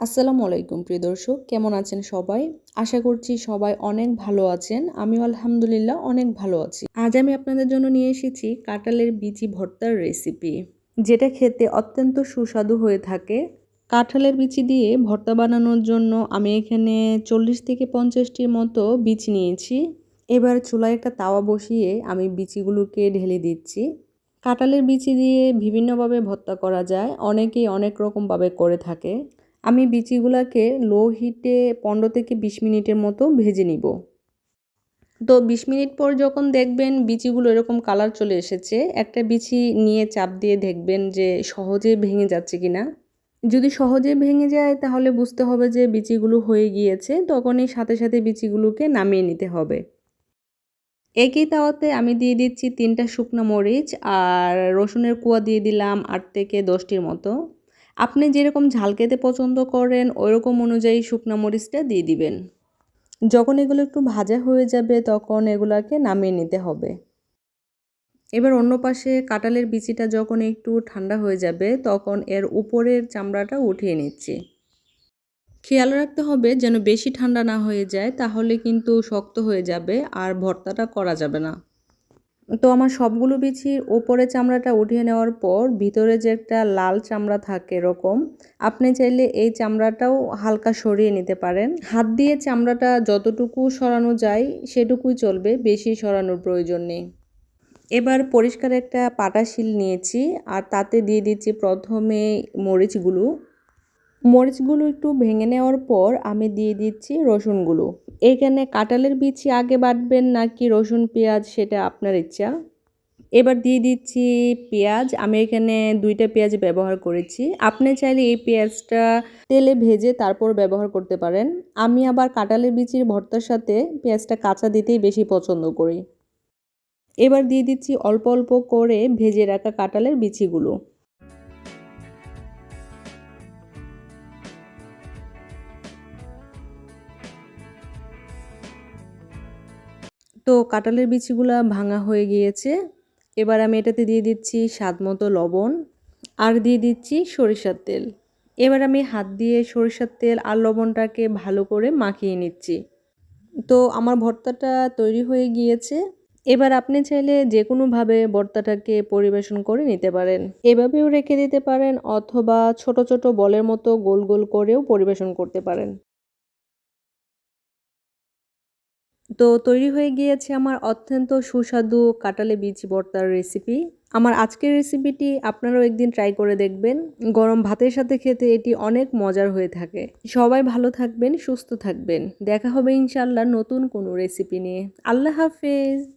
আসসালামু আলাইকুম, প্রিয় দর্শক। কেমন আছেন সবাই? আশা করছি সবাই অনেক ভালো আছেন। আমিও আলহামদুলিল্লাহ অনেক ভালো আছি। আজ আমি আপনাদের জন্য নিয়ে এসেছি কাঁঠালের বিচি ভর্তার রেসিপি যেটা খেতে অত্যন্ত সুস্বাদু হয়ে থাকে। কাঁঠালের বিচি দিয়ে ভর্তা বানানোর জন্য আমি এখানে চল্লিশ থেকে পঞ্চাশটির মতো বীজ নিয়েছি। এবার চুলায় একটা তাওয়া বসিয়ে আমি বিচিগুলোকে ঢেলে দিচ্ছি। কাঁঠালের বিচি দিয়ে বিভিন্নভাবে ভর্তা করা যায়, অনেকেই অনেক রকমভাবে করে থাকে। আমি বিচিগুলোকে লো হিটে পনেরো থেকে বিশ মিনিটের মতো ভেজে নিব। তো বিশ মিনিট পর যখন দেখবেন বিচিগুলো এরকম কালার চলে এসেছে, একটা বিচি নিয়ে চাপ দিয়ে দেখবেন যে সহজে ভেঙে যাচ্ছে কি না যদি সহজে ভেঙে যায় তাহলে বুঝতে হবে যে বিচিগুলো হয়ে গিয়েছে, তখনই সাথে সাথে বিচিগুলোকে নামিয়ে নিতে হবে। একই তাওয়াতে আমি দিয়ে দিচ্ছি তিনটা শুকনো মরিচ আর রসুনের কুয়া দিয়ে দিলাম আট থেকে দশটির মতো। আপনি যেরকম ঝাল খেতে পছন্দ করেন, ওইরকম অনুযায়ী শুকনো মরিচটা দিয়ে দিবেন। যখন এগুলো একটু ভাজা হয়ে যাবে, তখন এগুলাকে নামিয়ে নিতে হবে। এবার অন্য পাশে কাঁঠালের বিচিটা যখন একটু ঠান্ডা হয়ে যাবে, তখন এর উপরের চামড়াটা উঠিয়ে নিচ্ছি। খেয়াল রাখতে হবে, যেন বেশি ঠান্ডা না হয়ে যায়, তাহলে কিন্তু শক্ত হয়ে যাবে আর ভর্তাটা করা যাবে না। তো আমার সবগুলো বিছির ওপরে চামড়াটা উঠিয়ে নেওয়ার পর ভিতরে যে একটা লাল চামড়া থাকে এরকম, আপনি চাইলে এই চামড়াটাও হালকা সরিয়ে নিতে পারেন। হাত দিয়ে চামড়াটা যতটুকু সরানো যায় সেটুকুই চলবে, বেশি সরানোর প্রয়োজন নেই। এবার পরিষ্কার একটা পাটা শিল নিয়েছি আর তাতে দিয়ে দিচ্ছি প্রথমে মরিচগুলো। মরিচগুলো একটু ভেঙে নেওয়ার পর আমি দিয়ে দিচ্ছি রসুনগুলো। এখানে কাঁঠালের বিচি আগে বাটবেন নাকি রসুন, পেঁয়াজ সেটা আপনার ইচ্ছা। এবার দিয়ে দিচ্ছি পেঁয়াজ। আমি এখানে দুইটা পেঁয়াজ ব্যবহার করেছি। আপনি চাইলে এই পেঁয়াজটা তেলে ভেজে তারপর ব্যবহার করতে পারেন। আমি আবার কাঁঠালের বিচির ভর্তার সাথে পেঁয়াজটা কাঁচা দিতেই বেশি পছন্দ করি। এবার দিয়ে দিচ্ছি অল্প অল্প করে ভেজে রাখা কাঁঠালের বিচিগুলো। তো কাঁঠালের বিচিগুলা ভাঙা হয়ে গিয়েছে। এবার আমি এটাতে দিয়ে দিচ্ছি স্বাদ মতো লবণ আর দিয়ে দিচ্ছি সরিষার তেল। এবার আমি হাত দিয়ে সরিষার তেল আর লবণটাকে ভালো করে মাখিয়ে নিচ্ছি। তো আমার ভর্তাটা তৈরি হয়ে গিয়েছে। এবার আপনি চাইলে যে কোনোভাবে ভর্তাটাকে পরিবেশন করে নিতে পারেন। এভাবেও রেখে দিতে পারেন অথবা ছোট ছোট বলের মতো গোল গোল করেও পরিবেশন করতে পারেন। তো তৈরি হয়ে গিয়েছে আমার অত্যন্ত সুস্বাদু কাটালে বীজ বর্তার রেসিপি আমার আজকের রেসিপিটি আপনারাও একদিন ট্রাই করে দেখবেন। গরম ভাতের সাথে খেতে এটি অনেক মজার হয়ে থাকে। সবাই ভালো থাকবেন, সুস্থ থাকবেন। দেখা হবে ইনশাল্লাহ নতুন কোনো রেসিপি নিয়ে। আল্লাহ হাফেজ।